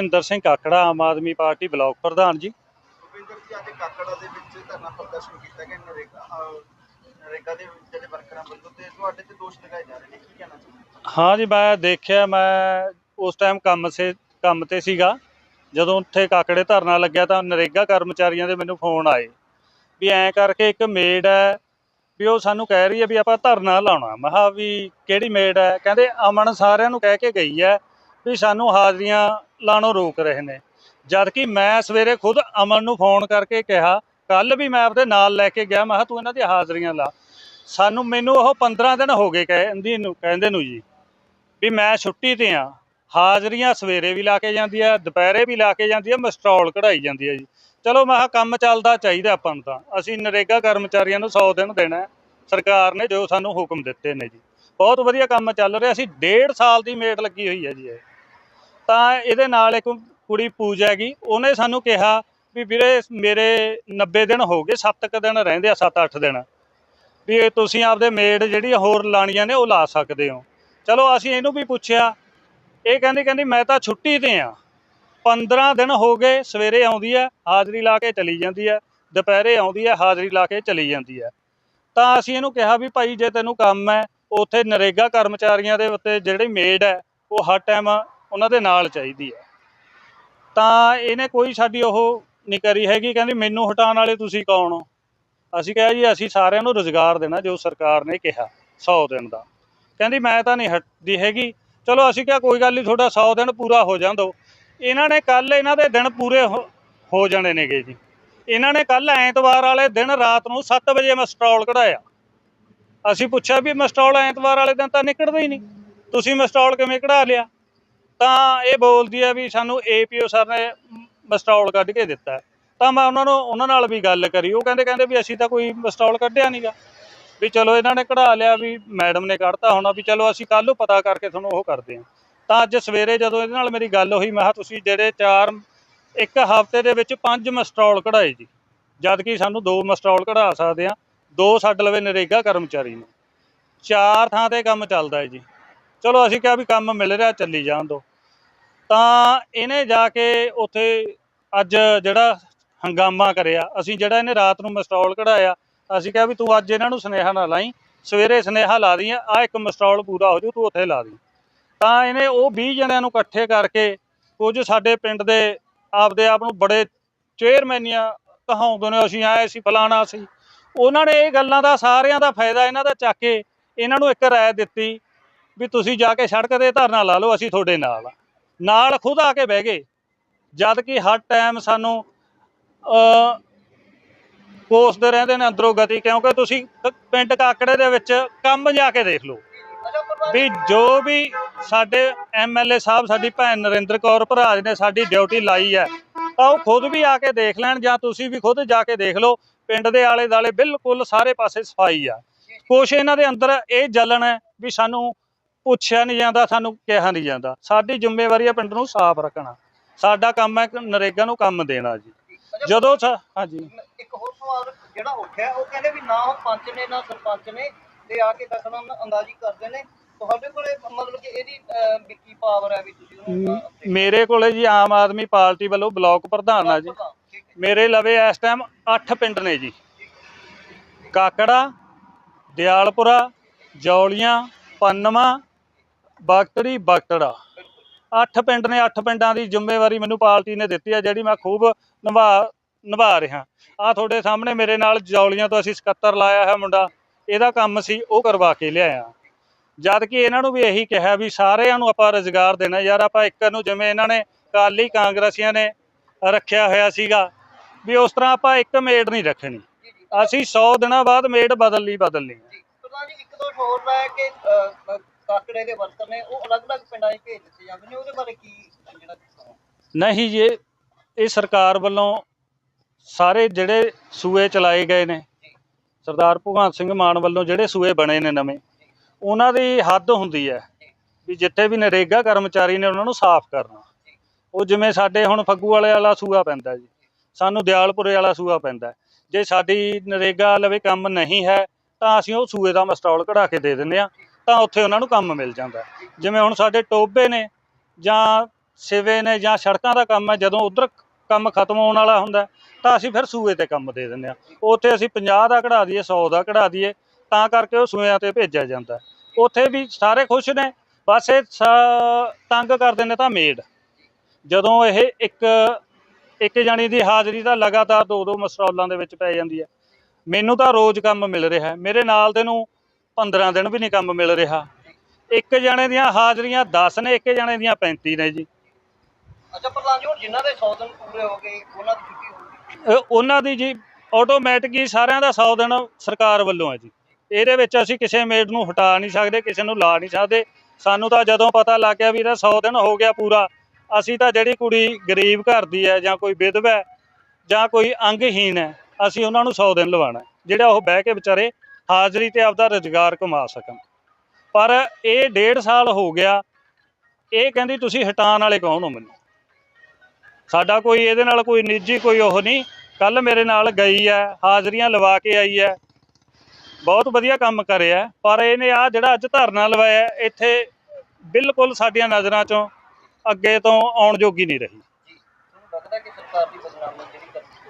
Bhupinder Singh Kakra Aam Aadmi Party block ਪ੍ਰਧਾਨ ਜੀ। ਭੁਪਿੰਦਰ ਜੀ ਅੱਜ ਕਾਕੜਾ ਦੇ ਵਿੱਚ ਧਰਨਾ ਪ੍ਰਦਰਸ਼ਨ ਕੀਤਾ ਗਿਆ ਨਰੇਗਾ ਨਰੇਗਾ ਦੇ ਵਿੱਚ ਜਿਹੜੇ ਵਰਕਰਾਂ ਵੱਲੋਂ ਤੇ ਤੁਹਾਡੇ ਤੇ ਦੋਸ਼ ਲਗਾਏ ਜਾ ਰਹੇ ਨੇ ਕੀ ਕਹਿਣਾ ਚਾਹੁੰਦੇ ਹਾਂ? ਜੀ ਮੈਂ ਦੇਖਿਆ ਮੈਂ ਉਸ ਟਾਈਮ ਕੰਮ ਸੇ ਕੰਮ ਤੇ ਸੀਗਾ। ਜਦੋਂ ਉੱਥੇ ਕਾਕੜੇ ਧਰਨਾ ਲੱਗਿਆ ਤਾਂ ਨਰੇਗਾ ਕਰਮਚਾਰੀਆਂ ਦੇ ਮੈਨੂੰ ਫੋਨ ਆਏ ਵੀ ਐਂ ਕਰਕੇ ਇੱਕ ਮੇਡ ਹੈ ਵੀ ਉਹ ਸਾਨੂੰ ਕਹਿ ਰਹੀ ਹੈ ਵੀ ਆਪਾਂ ਧਰਨਾ ਲਾਉਣਾ। ਮੈਂ ਕਿਹਾ ਵੀ ਕਿਹੜੀ ਮੇਡ ਹੈ? ਕਹਿੰਦੇ ਅਮਨ ਸਾਰਿਆਂ ਨੂੰ ਕਹਿ ਕੇ ਗਈ ਹੈ ਵੀ ਸਾਨੂੰ ਹਾਜ਼ਰੀਆਂ ਲਾਣੋਂ ਰੋਕ ਰਹੇ ਨੇ। ਜਦ ਕਿ ਮੈਂ ਸਵੇਰੇ ਖੁਦ ਅਮਨ ਨੂੰ ਫੋਨ ਕਰਕੇ ਕਿਹਾ ਕੱਲ ਵੀ ਮੈਂ ਆਪਦੇ ਨਾਲ ਲੈ ਕੇ ਗਿਆ। ਮੈਂ ਕਿਹਾ, ਤੂੰ ਇਹਨਾਂ ਦੀ ਹਾਜ਼ਰੀਆਂ ਲਾ। ਸਾਨੂੰ ਮੈਨੂੰ ਉਹ 15 ਦਿਨ ਹੋ ਗਏ ਕਹਿੰਦੀ ਨੂੰ, ਕਹਿੰਦੇ ਨੂੰ ਜੀ, ਵੀ ਮੈਂ ਛੁੱਟੀ ਤੇ ਆ। ਹਾਜ਼ਰੀਆਂ ਸਵੇਰੇ ਵੀ ਲਾ ਕੇ ਜਾਂਦੀ ਆ, ਦੁਪਹਿਰੇ ਵੀ ਲਾ ਕੇ ਜਾਂਦੀ ਆ ਮਸਟਰੋਲ ਕਢਾਈ ਜਾਂਦੀ ਆ ਜੀ। ਚਲੋ, ਮੈਂ ਕਿਹਾ, ਕੰਮ ਚੱਲਦਾ ਚਾਹੀਦਾ ਆਪਾਂ ਨੂੰ ਤਾਂ। ਅਸੀਂ ਨਰੇਗਾ ਕਰਮਚਾਰੀਆਂ ਨੂੰ 100 ਦਿਨ ਦੇਣਾ ਸਰਕਾਰ ਨੇ ਜੋ ਸਾਨੂੰ ਹੁਕਮ ਦਿੱਤੇ ਨੇ ਜੀ। ਬਹੁਤ ਵਧੀਆ ਕੰਮ ਚੱਲ ਰਿਹਾ। ਸੀ ਡੇਢ ਸਾਲ ਦੀ ਮੇਟ ਲੱਗੀ ਹੋਈ ਹੈ ਜੀ ਇਹ। ਤਾਂ ਇਹਦੇ ਨਾਲ ਇੱਕ ਕੁੜੀ ਪੂਜਾ ਹੈਗੀ। ਉਹਨੇ ਸਾਨੂੰ ਕਿਹਾ ਵੀ ਵੀਰੇ ਮੇਰੇ 90 ਦਿਨ ਹੋ ਗਏ 7 ਕੁ ਦਿਨ ਰਹਿੰਦੇ ਆ 7-8 ਦਿਨ। ਵੀ ਇਹ ਤੁਸੀਂ ਆਪਦੇ ਮੇਡ ਜਿਹੜੀ ਹੋਰ ਲਾਣੀਆਂ ਨੇ ਉਹ ਲਾ ਸਕਦੇ ਹੋ। ਚਲੋ ਅਸੀਂ ਇਹਨੂੰ ਵੀ ਪੁੱਛਿਆ। ਇਹ ਕਹਿੰਦੀ ਕਹਿੰਦੀ ਮੈਂ ਤਾਂ ਛੁੱਟੀ ਤੇ ਆ। 15 ਦਿਨ ਹੋ ਗਏ, ਸਵੇਰੇ ਆਉਂਦੀ ਹੈ ਹਾਜ਼ਰੀ ਲਾ ਕੇ ਚਲੀ ਜਾਂਦੀ ਹੈ ਦੁਪਹਿਰੇ ਆਉਂਦੀ ਹੈ ਹਾਜ਼ਰੀ ਲਾ ਕੇ ਚਲੀ ਜਾਂਦੀ ਹੈ ਤਾਂ ਅਸੀਂ ਇਹਨੂੰ ਕਿਹਾ ਵੀ ਭਾਈ ਜੇ ਤੈਨੂੰ ਕੰਮ ਹੈ, ਉੱਥੇ ਨਰੇਗਾ ਕਰਮਚਾਰੀਆਂ ਦੇ ਉੱਤੇ ਜਿਹੜੀ ਮੇਡ ਹੈ, ਉਹ ਹਰ ਟਾਈਮ ਉਹਨਾਂ ਦੇ ਨਾਲ ਚਾਹੀਦੀ ਹੈ ਤਾਂ ਇਹਨੇ ਕੋਈ ਸਾਡੀ ਉਹ ਨਹੀਂ ਕਰੀ ਹੈਗੀ, ਕਹਿੰਦੀ ਮੈਨੂੰ ਹਟਾਉਣ ਵਾਲੇ ਤੁਸੀਂ ਕੌਣ ਹੋ? ਅਸੀਂ ਕਿਹਾ ਜੀ, ਅਸੀਂ ਸਾਰਿਆਂ ਨੂੰ ਰੋਜ਼ਗਾਰ ਦੇਣਾ, ਜੋ ਸਰਕਾਰ ਨੇ ਕਿਹਾ 100 ਦਿਨ ਦਾ। ਕਹਿੰਦੀ ਮੈਂ ਤਾਂ ਨਹੀਂ ਹਟਦੀ ਹੈਗੀ। ਚਲੋ ਅਸੀਂ ਕਿਹਾ ਕੋਈ ਗੱਲ ਨਹੀਂ, ਤੁਹਾਡਾ 100 ਦਿਨ ਪੂਰਾ ਹੋ ਜਾਂਦੋ ਇਹਨਾਂ ਨੇ ਕੱਲ ਇਹਨਾਂ ਦੇ ਦਿਨ ਪੂਰੇ ਹੋ- ਹੋ ਜਾਣੇ ਨੇਗੇ ਜੀ। ਇਹਨਾਂ ਨੇ ਕੱਲ ਐਤਵਾਰ ਵਾਲੇ ਦਿਨ ਰਾਤ ਨੂੰ 7 ਵਜੇ ਮਸਟਰੋਲ ਕਢਾਇਆ। ਅਸੀਂ ਪੁੱਛਿਆ ਵੀ ਮਸਟਰੋਲ ਐਤਵਾਰ ਵਾਲੇ ਦਿਨ ਤਾਂ ਨਿਕਲਦਾ ਹੀ ਨਹੀਂ। ਤੁਸੀਂ ਮਸਟਰੋਲ ਕਿਵੇਂ ਕਢਾ ਲਿਆ? ਤਾਂ ਇਹ ਬੋਲਦੀ ਆ ਵੀ ਸਾਨੂੰ ਏਪੀਓ ਸਰ ਨੇ ਮਸਟਰੋਲ ਕੱਢ ਕੇ ਦਿੱਤਾ। ਤਾਂ ਮੈਂ ਉਹਨਾਂ ਨੂੰ, ਉਹਨਾਂ ਨਾਲ ਵੀ ਗੱਲ ਕਰੀ। ਉਹ ਕਹਿੰਦੇ ਕਹਿੰਦੇ ਵੀ ਅਸੀਂ ਤਾਂ ਕੋਈ ਮਸਟਰੋਲ ਕੱਢਿਆ ਨਹੀਂਗਾ ਵੀ ਚਲੋ ਇਹਨਾਂ ਨੇ ਕਢਾ ਲਿਆ ਵੀ ਮੈਡਮ ਨੇ ਕੱਢਤਾ ਹੋਣਾ ਵੀ ਚਲੋ ਅਸੀਂ ਕੱਲ ਨੂੰ ਪਤਾ ਕਰਕੇ ਤੁਹਾਨੂੰ ਉਹ ਕਰਦੇ ਹਾਂ। ਤਾਂ ਅੱਜ ਸਵੇਰੇ ਜਦੋਂ ਇਹਦੇ ਨਾਲ ਮੇਰੀ ਗੱਲ ਹੋਈ, ਮੈਂ ਕਿਹਾ ਤੁਸੀਂ ਜਿਹੜੇ ਚਾਰ, ਇੱਕ ਹਫ਼ਤੇ ਦੇ ਵਿੱਚ ਪੰਜ ਮਸਟਰੋਲ ਕਢਾਏ ਜੀ। ਜਦ ਕਿ ਸਾਨੂੰ ਦੋ ਮਸਟਰੋਲ ਕਢਾ ਸਕਦੇ ਆ ਦੋ ਸਾਡੇ ਲਵੇ ਨਰੇਗਾ ਕਰਮਚਾਰੀ ਨੇ। ਚਾਰ ਥਾਂ ਤੇ ਕੰਮ ਚੱਲਦਾ ਹੈ ਜੀ। ਚਲੋ ਅਸੀਂ ਕਿਹਾ ਵੀ ਕੰਮ ਮਿਲ ਰਿਹਾ, ਚੱਲੀ ਜਾਣ ਦੋ। ਤਾਂ ਇਹਨੇ ਜਾ ਕੇ ਉੱਥੇ ਅੱਜ ਜਿਹੜਾ ਹੰਗਾਮਾ ਕਰਿਆ। ਅਸੀਂ ਜਿਹੜਾ ਇਹਨੇ ਰਾਤ ਨੂੰ ਮਸਟਰੋਲ ਕਢਾਇਆ, ਅਸੀਂ ਕਿਹਾ ਵੀ ਤੂੰ ਅੱਜ ਇਹਨਾਂ ਨੂੰ ਸੁਨੇਹਾ ਨਾ ਲਾਈ, ਸਵੇਰੇ ਸੁਨੇਹਾ ਲਾ ਦੀ ਆ ਇੱਕ ਮਸਟਰੋਲ ਪੂਰਾ ਹੋ ਜੂ ਤੂੰ ਉੱਥੇ ਲਾ ਦੀ ਤਾਂ ਇਹਨੇ ਉਹ 20 ਜਣਿਆਂ ਨੂੰ ਇਕੱਠੇ ਕਰਕੇ ਕੁਝ ਸਾਡੇ ਪਿੰਡ ਦੇ ਆਪਦੇ ਆਪ ਨੂੰ ਬੜੇ ਚੇਅਰਮੈਨੀਆਂ ਕਹਾਉਂਦੇ ਨੇ, ਅਸੀਂ ਆਏ ਸੀ, ਫਲਾਣਾ ਸੀ। ਉਹਨਾਂ ਨੇ ਇਹ ਗੱਲਾਂ ਦਾ ਸਾਰਿਆਂ ਦਾ ਫਾਇਦਾ ਇਹਨਾਂ ਦਾ ਚੱਕ ਕੇ ਇਹਨਾਂ ਨੂੰ ਇੱਕ ਰਾਏ ਦਿੱਤੀ ਵੀ ਤੁਸੀਂ ਜਾ ਕੇ ਸੜਕ ਤੇ ਧਰਨਾ ਲਾ ਲਓ, ਅਸੀਂ ਤੁਹਾਡੇ ਨਾਲ ਆ। ਨਾਲ ਖੁਦ ਆ ਕੇ ਬਹਿ ਗਏ। ਜਦ ਕਿ ਹਰ ਟਾਈਮ ਸਾਨੂੰ ਅ ਕੋਸਦੇ ਰਹਿੰਦੇ ਨੇ ਅੰਦਰੋਂ ਗਤੀ, ਕਿਉਂਕਿ ਤੁਸੀਂ ਪਿੰਡ ਕਾਕੜੇ ਦੇ ਵਿੱਚ ਕੰਮ ਜਾ ਕੇ ਦੇਖ ਲਓ। ਵੀ ਜੋ ਵੀ ਸਾਡੇ ਐਮਐਲਏ ਸਾਹਿਬ, ਸਾਡੀ ਭੈਣ ਨਰਿੰਦਰ ਕੌਰ ਭਰਾਜ ਨੇ ਸਾਡੀ ਡਿਊਟੀ ਲਾਈ ਹੈ, ਤਾਂ ਉਹ ਖੁਦ ਵੀ ਆ ਕੇ ਦੇਖ ਲੈਣ ਜਾਂ ਤੁਸੀਂ ਵੀ ਖੁਦ ਜਾ ਕੇ ਦੇਖ ਲਓ, ਪਿੰਡ ਦੇ ਆਲੇ ਦਾਲੇ ਬਿਲਕੁਲ ਸਾਰੇ ਪਾਸੇ ਸਫ਼ਾਈ ਆ। ਕੁਛ ਇਹਨਾਂ ਦੇ ਅੰਦਰ ਇਹ ਜਲਣ ਹੈ ਵੀ ਸਾਨੂੰ ਪੁੱਛਿਆ ਨਹੀਂ ਜਾਂਦਾ ਸਾਨੂੰ ਕਿਹਾ ਨਹੀਂ ਜਾਂਦਾ। ਸਾਡੀ ਜ਼ਿੰਮੇਵਾਰੀ ਹੈ ਪਿੰਡ ਨੂੰ ਸਾਫ਼ ਰੱਖਣਾ। ਸਾਡਾ ਕੰਮ ਹੈ ਨਰੇਗਾ ਨੂੰ ਕੰਮ ਦੇਣਾ ਜੀ। ਜਦੋਂ ਹਾਂਜੀ। ਇੱਕ ਹੋਰ ਸਵਾਲ ਜਿਹੜਾ ਉੱਠਿਆ ਉਹ ਕਹਿੰਦੇ ਵੀ ਨਾ ਪੰਚ ਨੇ ਨਾ ਸਰਪੰਚ ਨੇ ਤੇ ਆ ਕੇ ਦਖਲ ਅੰਦਾਜ਼ੀ ਕਰਦੇ ਨੇ। ਤੁਹਾਡੇ ਕੋਲੇ ਮਤਲਬ ਕਿ ਇਹਦੀ ਅਹ, ਵੀ ਕੀ ਪਾਵਰ ਹੈ ਵੀ ਤੁਸੀਂ ਮੇਰੇ ਕੋਲੇ ਜੀ ਆਮ ਆਦਮੀ ਪਾਰਟੀ ਵੱਲੋਂ ਬਲਾਕ ਪ੍ਰਧਾਨ ਆ ਜੀ। ਮੇਰੇ ਲਵੇ ਇਸ ਟਾਈਮ 8 ਪਿੰਡ ਨੇ ਜੀ। ਕਾਕੜਾ ਦਿਆਲਪੁਰਾ ਜੌਲੀਆਂ ਪੰਨਵਾ ਬਖਤੜੀ ਬਖਤੜਾ 8 ਪਿੰਡ ਨੇ ਅੱਠ ਪਿੰਡਾਂ ਦੀ ਜ਼ਿੰਮੇਵਾਰੀ ਮੈਨੂੰ ਪਾਰਟੀ ਨੇ ਦਿੱਤੀ ਹੈ, ਜਿਹੜੀ ਮੈਂ ਖੂਬ ਨਿਭਾ ਨਿਭਾ ਰਿਹਾ। ਆ ਤੁਹਾਡੇ ਸਾਹਮਣੇ ਮੇਰੇ ਨਾਲ ਜੌਲੀਆਂ ਤੋਂ ਅਸੀਂ 77 ਲਾਇਆ ਹੈ ਮੁੰਡਾ। ਇਹਦਾ ਕੰਮ ਸੀ ਉਹ ਕਰਵਾ ਕੇ ਲਿਆਇਆ। ਜਦ ਕਿ ਇਹਨਾਂ ਨੂੰ ਵੀ ਇਹੀ ਕਿਹਾ ਵੀ ਸਾਰਿਆਂ ਨੂੰ ਆਪਾਂ ਰੁਜ਼ਗਾਰ ਦੇਣਾ। ਯਾਰ ਆਪਾਂ ਇੱਕ ਨੂੰ ਜਿਵੇਂ ਇਹਨਾਂ ਨੇ ਕਾਲੀ ਕਾਂਗਰਸੀਆਂ ਨੇ ਰੱਖਿਆ ਹੋਇਆ ਸੀਗਾ, ਵੀ ਉਸ ਤਰ੍ਹਾਂ ਆਪਾਂ ਇੱਕ ਮੇਡ ਨਹੀਂ ਰੱਖਣੀ। ਅਸੀਂ 100 ਦਿਨਾਂ ਬਾਅਦ ਮੇਡ ਬਦਲਣੀ ਬਦਲਣੀ। ਹੈ। ਇੱਕ ਦੋ ਹੋਰ ਹੈ ਕਿ ਕਾਕੜੇ ਦੇ ਵਰਕਰ ਨੇ ਉਹ ਅਲੱਗ-ਅਲੱਗ ਪਿੰਡਾਂ 'ਚ ਭੇਜ ਦਿੱਤੇ ਜਾਂਦੇ ਨੇ ਉਹਦੇ ਬਾਰੇ ਕੀ ਜਿਹੜਾ ਨਹੀਂ ਜੀ ਇਹ- ਸਰਕਾਰ ਵੱਲੋਂ ਸਾਰੇ ਜਿਹੜੇ ਸੂਏ ਚਲਾਏ ਗਏ ਨੇ ਸਰਦਾਰ ਭਗਵੰਤ ਸਿੰਘ ਮਾਨ ਵੱਲੋਂ ਜਿਹੜੇ ਸੂਏ ਬਣੇ ਨੇ ਨਵੇਂ ਉਹਨਾਂ ਦੀ ਹੱਦ ਹੁੰਦੀ ਹੈ ਵੀ ਜਿੱਥੇ ਵੀ ਨਰੇਗਾ ਕਰਮਚਾਰੀ ਨੇ ਉਹਨਾਂ ਨੂੰ ਸਾਫ਼ ਕਰਨਾ। ਉਹ ਜਿਵੇਂ ਸਾਡੇ ਹੁਣ ਫੱਗੂ ਵਾਲੇ ਵਾਲਾ ਸੂਆ ਪੈਂਦਾ ਜੀ ਸਾਨੂੰ ਦਿਆਲਪੁਰੇ ਵਾਲਾ ਸੂਆ ਪੈਂਦਾ। ਜੇ ਸਾਡੀ ਨਰੇਗਾ ਲਵੇ ਕੰਮ ਨਹੀਂ ਹੈ ਤਾਂ ਅਸੀਂ ਉਹ ਸੂਏ ਦਾ ਮਸਟਾਲ ਕਢਾ ਕੇ ਦੇ ਦਿੰਦੇ ਆ ਤਾਂ ਉੱਥੇ ਉਹਨਾਂ ਨੂੰ ਕੰਮ ਮਿਲ ਜਾਂਦਾ। ਜਿਵੇਂ ਹੁਣ ਸਾਡੇ ਟੋਬੇ ਨੇ ਜਾਂ ਸਿਵੇ ਨੇ ਜਾਂ ਸੜਕਾਂ ਦਾ ਕੰਮ ਹੈ, ਜਦੋਂ ਉਧਰ ਕੰਮ ਖਤਮ ਹੋਣ ਵਾਲਾ ਹੁੰਦਾ, ਤਾਂ ਅਸੀਂ ਫਿਰ ਸੂਏ ਤੇ ਕੰਮ ਦੇ ਦਿੰਦੇ ਆ ਉੱਥੇ ਅਸੀਂ 50 ਦਾ ਕਢਾ ਦਈਏ 100 ਦਾ ਕਢਾ ਦਈਏ, ਤਾਂ ਕਰਕੇ ਉਹ ਸੂਇਆਂ ਤੇ ਭੇਜਿਆ ਜਾਂਦਾ। ਉੱਥੇ ਵੀ ਸਾਰੇ ਖੁਸ਼ ਨੇ, ਬਸ ਇਹ ਸ- ਤੰਗ ਕਰਦੇ ਨੇ ਤਾਂ ਮੇਡ। ਜਦੋਂ ਇਹ ਇੱਕ ਇੱਕ ਜਣੀ ਦੀ ਹਾਜ਼ਰੀ ਤਾਂ ਲਗਾਤਾਰ ਦੋ ਦੋ ਮਸਟਰਾਲਾਂ ਦੇ ਵਿੱਚ ਪੈ ਜਾਂਦੀ ਹੈ। ਮੈਨੂੰ ਤਾਂ ਰੋਜ਼ ਕੰਮ ਮਿਲ ਰਿਹਾ ਮੇਰੇ ਨਾਲ ਦੇ ਨੂੰ 15 ਦਿਨ ਵੀ ਨਹੀਂ ਕੰਮ ਮਿਲ ਰਿਹਾ। ਇੱਕ ਜਣੇ ਦੀਆਂ ਹਾਜ਼ਰੀਆਂ 10 ਨੇ ਇੱਕ ਜਣੇ ਦੀਆਂ 35 ਨੇ ਜੀ। ਅੱਛਾ ਪ੍ਰਧਾਨ ਜੀ ਹੁਣ ਜਿਨ੍ਹਾਂ ਦੇ 100 ਦਿਨ ਪੂਰੇ ਹੋ ਗਏ ਉਹਨਾਂ ਦੀ ਛੁੱਟੀ ਹੋਊਗੀ ਇਹ ਉਹਨਾਂ ਦੀ ਜੀ ਆਟੋਮੈਟਿਕ ਹੀ ਸਾਰਿਆਂ ਦਾ 100 ਦਿਨ ਸਰਕਾਰ ਵੱਲੋਂ ਹੈ ਜੀ। ਇਹਦੇ ਵਿੱਚ ਅਸੀਂ ਕਿਸੇ ਮੇਡ ਨੂੰ ਹਟਾ ਨਹੀਂ ਸਕਦੇ ਕਿਸੇ ਨੂੰ ਲਾ ਨਹੀਂ ਸਕਦੇ। ਸਾਨੂੰ ਤਾਂ ਜਦੋਂ ਪਤਾ ਲੱਗ ਗਿਆ ਵੀ ਇਹਦਾ 100 ਦਿਨ ਹੋ ਗਿਆ ਪੂਰਾ ਅਸੀਂ ਤਾਂ ਜਿਹੜੀ ਕੁੜੀ ਗਰੀਬ ਘਰ ਦੀ ਹੈ ਜਾਂ ਕੋਈ ਵਿਧਵਾ ਹੈ ਜਾਂ ਕੋਈ ਅੰਗਹੀਨ ਹੈ ਅਸੀਂ ਉਹਨਾਂ ਨੂੰ 100 ਦਿਨ ਲਵਾਉਣਾ ਹੈ, ਜਿਹੜਾ ਉਹ ਬਹਿ ਕੇ ਵਿਚਾਰੇ ਹਾਜ਼ਰੀ ਤੇ ਆਪਦਾ ਰੁਜ਼ਗਾਰ ਕਮਾ ਸਕਣ। ਪਰ ਇਹ ਡੇਢ ਸਾਲ ਹੋ ਗਿਆ ਇਹ ਕਹਿੰਦੀ ਤੁਸੀਂ ਹਟਾਉਣ ਵਾਲੇ ਕੌਣ ਹੋ ਮੈਨੂੰ? ਸਾਡਾ ਕੋਈ ਇਹਦੇ ਨਾਲ ਕੋਈ ਨਿੱਜੀ ਕੋਈ ਉਹ ਨਹੀਂ। ਕੱਲ ਮੇਰੇ ਨਾਲ ਗਈ ਹੈ ਹਾਜ਼ਰੀਆਂ ਲਵਾ ਕੇ ਆਈ ਹੈ। ਬਹੁਤ ਵਧੀਆ ਕੰਮ ਕਰਿਆ ਪਰ ਇਹਨੇ ਆ ਜਿਹੜਾ ਅੱਜ ਧਰਨਾ ਲਵਾਇਆ ਇੱਥੇ ਬਿਲਕੁਲ ਸਾਡੀਆਂ ਨਜ਼ਰਾਂ ਚੋਂ ਅੱਗੇ ਤੋਂ ਆਉਣ ਜੋਗੀ ਨਹੀਂ ਰਹੀ।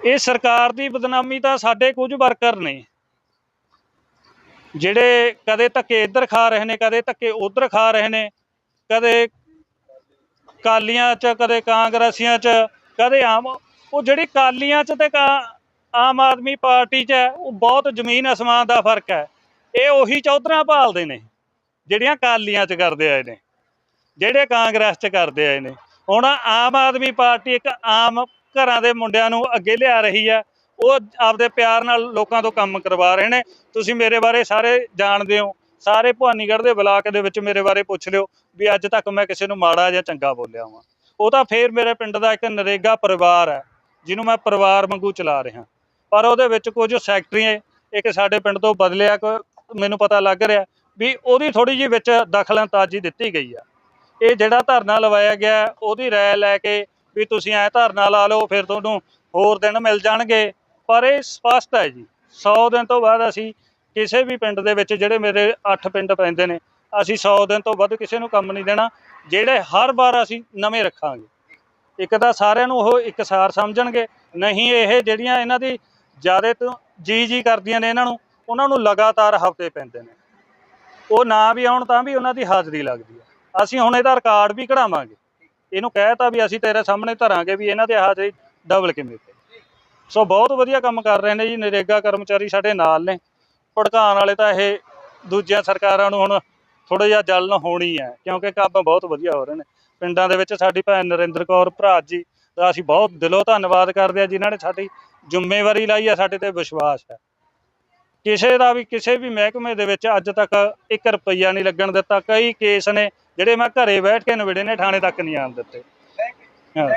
ਇਹ ਸਰਕਾਰ ਦੀ ਬਦਨਾਮੀ ਤਾਂ ਸਾਡੇ ਕੁਝ ਵਰਕਰ ਨੇ। ਜਿਹੜੇ ਕਦੇ ਧੱਕੇ ਇੱਧਰ ਖਾ ਰਹੇ ਨੇ, ਕਦੇ ਧੱਕੇ ਉੱਧਰ ਖਾ ਰਹੇ ਨੇ, ਕਦੇ ਕਾਲੀਆਂ 'ਚ, ਕਦੇ ਕਾਂਗਰਸੀਆਂ 'ਚ, ਕਦੇ ਆਮ, ਉਹ ਜਿਹੜੀ ਕਾਲੀਆਂ 'ਚ ਤੇ ਕਾ- ਆਮ ਆਦਮੀ ਪਾਰਟੀ 'ਚ ਹੈ, ਉਹ ਬਹੁਤ ਜ਼ਮੀਨ ਅਸਮਾਨ ਦਾ ਫ਼ਰਕ ਹੈ। ਇਹ ਉਹੀ ਚੌਧਰਾਂ ਭਾਲਦੇ ਨੇ, ਜਿਹੜੀਆਂ ਕਾਲੀਆਂ 'ਚ ਕਰਦੇ ਆਏ ਨੇ, ਜਿਹੜੇ ਕਾਂਗਰਸ 'ਚ ਕਰਦੇ ਆਏ ਨੇ। ਹੁਣ ਆਮ ਆਦਮੀ ਪਾਰਟੀ ਇੱਕ ਆਮ ਘਰਾਂ ਦੇ ਮੁੰਡਿਆਂ ਨੂੰ ਅੱਗੇ ਲਿਆ ਰਹੀ ਹੈ ਉਹ ਆਪਦੇ ਪਿਆਰ ਨਾਲ ਲੋਕਾਂ ਤੋਂ ਕੰਮ ਕਰਵਾ ਰਹੇ ਨੇ। ਤੁਸੀਂ ਮੇਰੇ ਬਾਰੇ ਸਾਰੇ ਜਾਣਦੇ ਹੋ। ਸਾਰੇ ਭਵਾਨੀਗੜ੍ਹ ਦੇ ਬਲਾਕ ਦੇ ਵਿੱਚ ਮੇਰੇ ਬਾਰੇ ਪੁੱਛ ਲਿਓ ਵੀ ਅੱਜ ਤੱਕ ਮੈਂ ਕਿਸੇ ਨੂੰ ਮਾੜਾ ਜਾਂ ਚੰਗਾ ਬੋਲਿਆ ਹਾਂ ਉਹ ਤਾਂ ਫੇਰ ਮੇਰੇ ਪਿੰਡ ਦਾ ਇੱਕ ਨਰੇਗਾ ਪਰਿਵਾਰ ਹੈ, ਜਿਹਨੂੰ ਮੈਂ ਪਰਿਵਾਰ ਵਾਂਗੂ ਚਲਾ ਰਿਹਾ। ਪਰ ਉਹਦੇ ਵਿੱਚ ਕੁਝ ਸੈਕਟਰੀ ਇੱਕ ਸਾਡੇ ਪਿੰਡ ਤੋਂ ਬਦਲਿਆ ਕੋ, ਮੈਨੂੰ ਪਤਾ ਲੱਗ ਰਿਹਾ ਵੀ ਉਹਦੀ ਥੋੜੀ ਜਿਹੀ ਵਿੱਚ ਦਖਲਅੰਦਾਜ਼ੀ ਦਿੱਤੀ ਗਈ ਆ। ਇਹ ਜਿਹੜਾ ਧਰਨਾ ਲਵਾਇਆ ਗਿਆ, ਉਹਦੀ ਰਾਏ ਲੈ ਕੇ ਵੀ ਤੁਸੀਂ ਐ ਧਰਨਾ ਲਾ ਲਓ, ਫਿਰ ਤੁਹਾਨੂੰ ਹੋਰ ਦਿਨ ਮਿਲ ਜਾਣਗੇ। ਪਰ ਇਹ ਸਪਸ਼ਟ ਹੈ ਜੀ। 100 ਦਿਨ ਤੋਂ ਬਾਅਦ ਅਸੀਂ ਕਿਸੇ ਵੀ ਪਿੰਡ ਦੇ ਵਿੱਚ ਜਿਹੜੇ ਮੇਰੇ 8 ਪਿੰਡ ਪੈਂਦੇ ਨੇ, ਅਸੀਂ 100 ਦਿਨ ਤੋਂ ਵੱਧ ਕਿਸੇ ਨੂੰ ਕੰਮ ਨਹੀਂ ਦੇਣਾ, ਜਿਹੜੇ ਹਰ ਵਾਰ ਅਸੀਂ ਨਵੇਂ ਰੱਖਾਂਗੇ। ਇੱਕ ਤਾਂ ਸਾਰਿਆਂ ਨੂੰ ਉਹ ਇੱਕਸਾਰ ਸਮਝਣਗੇ, ਨਹੀਂ ਇਹ ਜਿਹੜੀਆਂ ਇਹਨਾਂ ਦੀ ਜ਼ਿਆਦਾ ਤੋਂ ਜੀ ਜੀ ਕਰਦੀਆਂ ਨੇ ਇਹਨਾਂ ਨੂੰ, ਉਹਨਾਂ ਨੂੰ ਲਗਾਤਾਰ ਹਫ਼ਤੇ ਪੈਂਦੇ ਨੇ। ਉਹ ਨਾ ਵੀ ਆਉਣ ਤਾਂ ਵੀ ਉਹਨਾਂ ਦੀ ਹਾਜ਼ਰੀ ਲੱਗਦੀ ਹੈ। ਅਸੀਂ ਹੁਣ ਇਹਦਾ ਰਿਕਾਰਡ ਵੀ ਕਢਾਵਾਂਗੇ। ਇਹਨੂੰ ਕਹਿਤਾ ਵੀ ਅਸੀਂ ਤੇਰੇ ਸਾਹਮਣੇ ਧਰਾਂਗੇ ਵੀ ਇਹਨਾਂ ਦੇ ਹਾਜ਼ਰੀ ਡਬਲ ਕਿਵੇਂ ਪਈ ਸੋ ਬਹੁਤ ਵਧੀਆ ਕੰਮ ਕਰ ਰਹੇ ਨੇ ਜੀ, ਨਰੇਗਾ ਕਰਮਚਾਰੀ ਸਾਡੇ ਨਾਲ ਨੇ। ਭੜਕਾਉਣ ਵਾਲੇ ਤਾਂ ਇਹ ਦੂਜੀਆਂ ਸਰਕਾਰਾਂ ਨੂੰ ਹੁਣ ਥੋੜਾ ਜਿਹਾ ਜਲਨ ਹੋਣੀ ਹੈ, ਕਿਉਂਕਿ ਕੰਮ ਬਹੁਤ ਵਧੀਆ ਹੋ ਰਹੇ ਨੇ। ਪਿੰਡਾਂ ਦੇ ਵਿੱਚ ਸਾਡੀ ਭੈਣ ਨਰਿੰਦਰ ਕੌਰ, ਭਰਾ ਜੀ ਦਾ ਅਸੀਂ ਬਹੁਤ ਦਿਲੋਂ ਧੰਨਵਾਦ ਕਰਦੇ ਹਾਂ, ਜਿਨ੍ਹਾਂ ਨੇ ਸਾਡੀ ਜ਼ਿੰਮੇਵਾਰੀ ਲਾਈ ਹੈ, ਸਾਡੇ ਤੇ ਵਿਸ਼ਵਾਸ ਹੈ। ਕਿਸੇ ਦਾ ਵੀ, ਕਿਸੇ ਵੀ ਮਹਿਕਮੇ ਦੇ ਵਿੱਚ ਅੱਜ ਤੱਕ 1 ਰੁਪਈਆ ਨਹੀਂ ਲੱਗਣ ਦਿੱਤਾ। ਕਈ ਕੇਸ ਨੇ ਜਿਹੜੇ ਮੈਂ ਘਰੇ ਬੈਠ ਕੇ ਨਿਬੜੇ ਨੇ, ਥਾਣੇ ਤੱਕ ਨਹੀਂ ਆਉਣ ਦਿੱਤੇ। ਹਾਂ।